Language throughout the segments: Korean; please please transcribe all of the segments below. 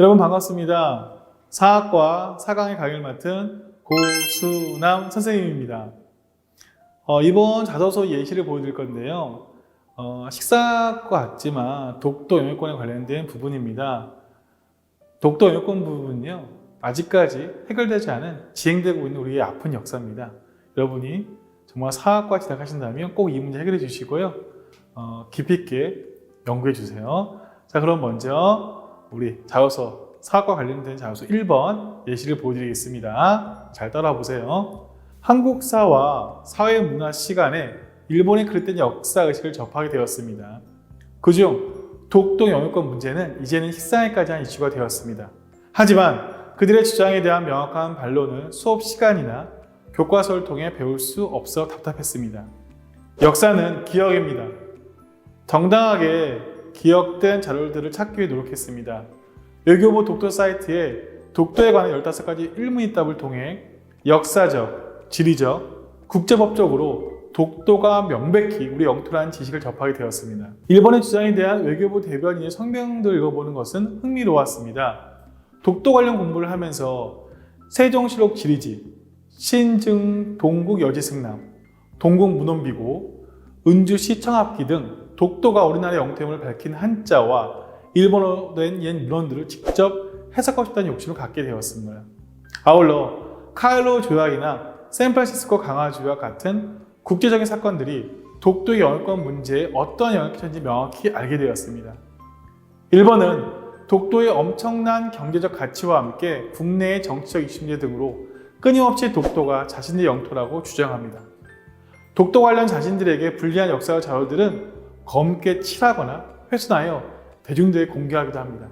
여러분 반갑습니다. 사학과 4강의 강의를 맡은 고수남 선생님입니다. 어, 이번 자소서 예시를 보여드릴 건데요. 어, 식사과 같지만 독도 영유권에 관련된 부분입니다. 독도 영유권 부분은요, 아직까지 해결되지 않은 진행되고 있는 우리의 아픈 역사입니다. 여러분이 정말 사학과 진학하신다면 꼭 이 문제 해결해 주시고요. 어, 깊이 있게 연구해 주세요. 자, 그럼 먼저 우리 자소서 사학과 관련된 자소서 1번 예시를 보여드리겠습니다. 잘 따라와 보세요. 한국사와 사회문화 시간에 일본이 그랬던 역사의식을 접하게 되었습니다. 그중 독도 영유권 문제는 이제는 식상에까지 한 이슈가 되었습니다. 하지만 그들의 주장에 대한 명확한 반론을 수업 시간이나 교과서를 통해 배울 수 없어 답답했습니다. 역사는 기억입니다. 정당하게 기억된 자료들을 찾기 위해 노력했습니다. 외교부 독도 사이트에 독도에 관한 15가지 일문이 답을 통해 역사적, 지리적, 국제법적으로 독도가 명백히 우리 영토라는 지식을 접하게 되었습니다. 일본의 주장에 대한 외교부 대변인의 성명들을 읽어보는 것은 흥미로웠습니다. 독도 관련 공부를 하면서 세종시록 지리지, 신증 동국 여지승남, 동국 문원비고, 은주시 청합기 등 독도가 우리나라의 영토임을 밝힌 한자와 일본어로 된옛 문헌들을 직접 해석하고 싶다는 욕심을 갖게 되었습니다. 아울러 카일로 조약이나 샌프란시스코 강화 조약 같은 국제적인 사건들이 독도의 영유권 문제에 어떤 영향을 끼쳤는지 명확히 알게 되었습니다. 일본은 독도의 엄청난 경제적 가치와 함께 국내의 정치적 이슈 문제 등으로 끊임없이 독도가 자신의 영토라고 주장합니다. 독도 관련 자신들에게 불리한 역사 자료들은 검게 칠하거나 훼손하여 대중들에 공개하기도 합니다.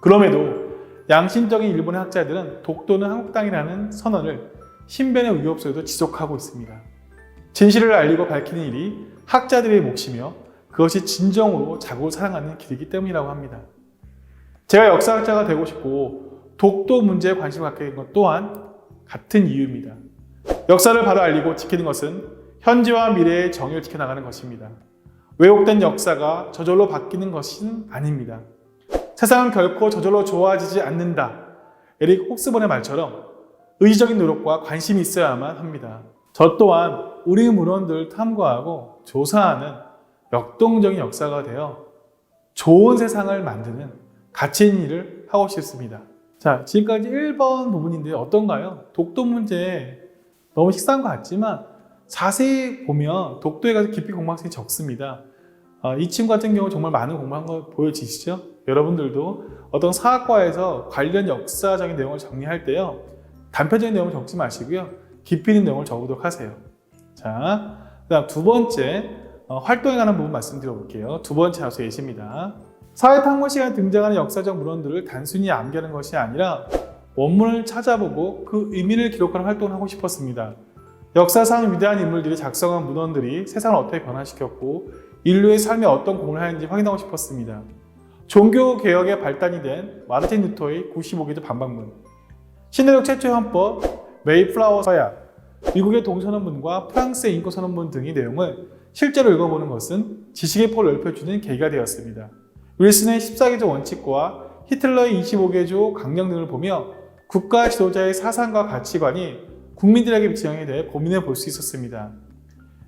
그럼에도 양심적인 일본의 학자들은 독도는 한국 땅이라는 선언을 신변의 의혹 속에도 지속하고 있습니다. 진실을 알리고 밝히는 일이 학자들의 몫이며 그것이 진정으로 자국을 사랑하는 길이기 때문이라고 합니다. 제가 역사학자가 되고 싶고 독도 문제에 관심을 갖게 된 것 또한 같은 이유입니다. 역사를 바로 알리고 지키는 것은 현재와 미래의 정의를 지켜나가는 것입니다. 왜곡된 역사가 저절로 바뀌는 것은 아닙니다. 세상은 결코 저절로 좋아지지 않는다. 에릭 혹스본의 말처럼 의지적인 노력과 관심이 있어야만 합니다. 저 또한 우리 문헌들을 탐구하고 조사하는 역동적인 역사가 되어 좋은 세상을 만드는 가치 있는 일을 하고 싶습니다. 자, 지금까지 1번 부분인데 어떤가요? 독도 문제 너무 식상한 것 같지만 자세히 보면 독도에 가서 깊이 공부할 수 적습니다. 어, 이 친구 같은 경우 정말 많은 공부한 거 보여지시죠? 여러분들도 어떤 사학과에서 관련 역사적인 내용을 정리할 때요. 단편적인 내용을 적지 마시고요. 깊이 있는 내용을 적도록 하세요. 자, 그 다음 두 번째 어, 활동에 관한 부분 말씀드려 볼게요. 두 번째 하수 예시입니다. 사회탐구 시간에 등장하는 역사적 문헌들을 단순히 암기하는 것이 아니라 원문을 찾아보고 그 의미를 기록하는 활동을 하고 싶었습니다. 역사상 위대한 인물들이 작성한 문헌들이 세상을 어떻게 변화시켰고 인류의 삶에 어떤 공을 하는지 확인하고 싶었습니다. 종교 개혁의 발단이 된 마르틴 루터의 95개조 반박문, 신의력 최초의 헌법, 메이플라워 서약, 미국의 동선언문과 프랑스의 인권선언문 등의 내용을 실제로 읽어보는 것은 지식의 폭을 넓혀주는 계기가 되었습니다. 윌슨의 14개조 원칙과 히틀러의 25개조 강령 등을 보며 국가 지도자의 사상과 가치관이 국민들에게 미치는 영향에 대해 고민해 볼 수 있었습니다.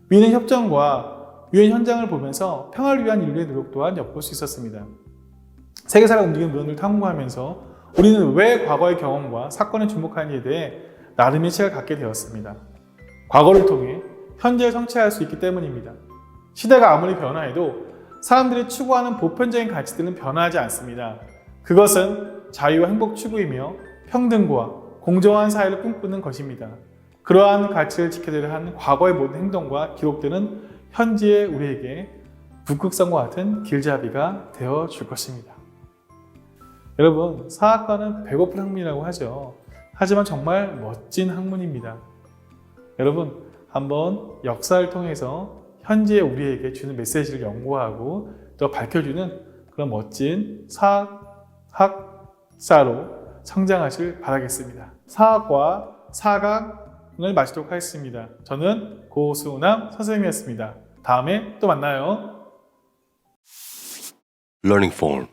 미는 협정과 유엔 현장을 보면서 평화를 위한 인류의 노력 또한 엿볼 수 있었습니다. 세계사를 움직이는 문헌을 탐구하면서 우리는 왜 과거의 경험과 사건에 주목하는지에 대해 나름의 시각을 갖게 되었습니다. 과거를 통해 현재를 성취할 수 있기 때문입니다. 시대가 아무리 변화해도 사람들이 추구하는 보편적인 가치들은 변화하지 않습니다. 그것은 자유와 행복 추구이며 평등과 공정한 사회를 꿈꾸는 것입니다. 그러한 가치를 지켜내려 하는 과거의 모든 행동과 기록들은 현재의 우리에게 북극성과 같은 길잡이가 되어 줄 것입니다. 여러분, 사학과는 배고픈 학문이라고 하죠. 하지만 정말 멋진 학문입니다. 여러분, 한번 역사를 통해서 현재 우리에게 주는 메시지를 연구하고 또 밝혀주는 그런 멋진 사학사로 성장하실 바라겠습니다. 사학과 사강을 마치도록 하겠습니다. 저는 고수남 선생님이었습니다. 다음에 또 만나요. Learning Form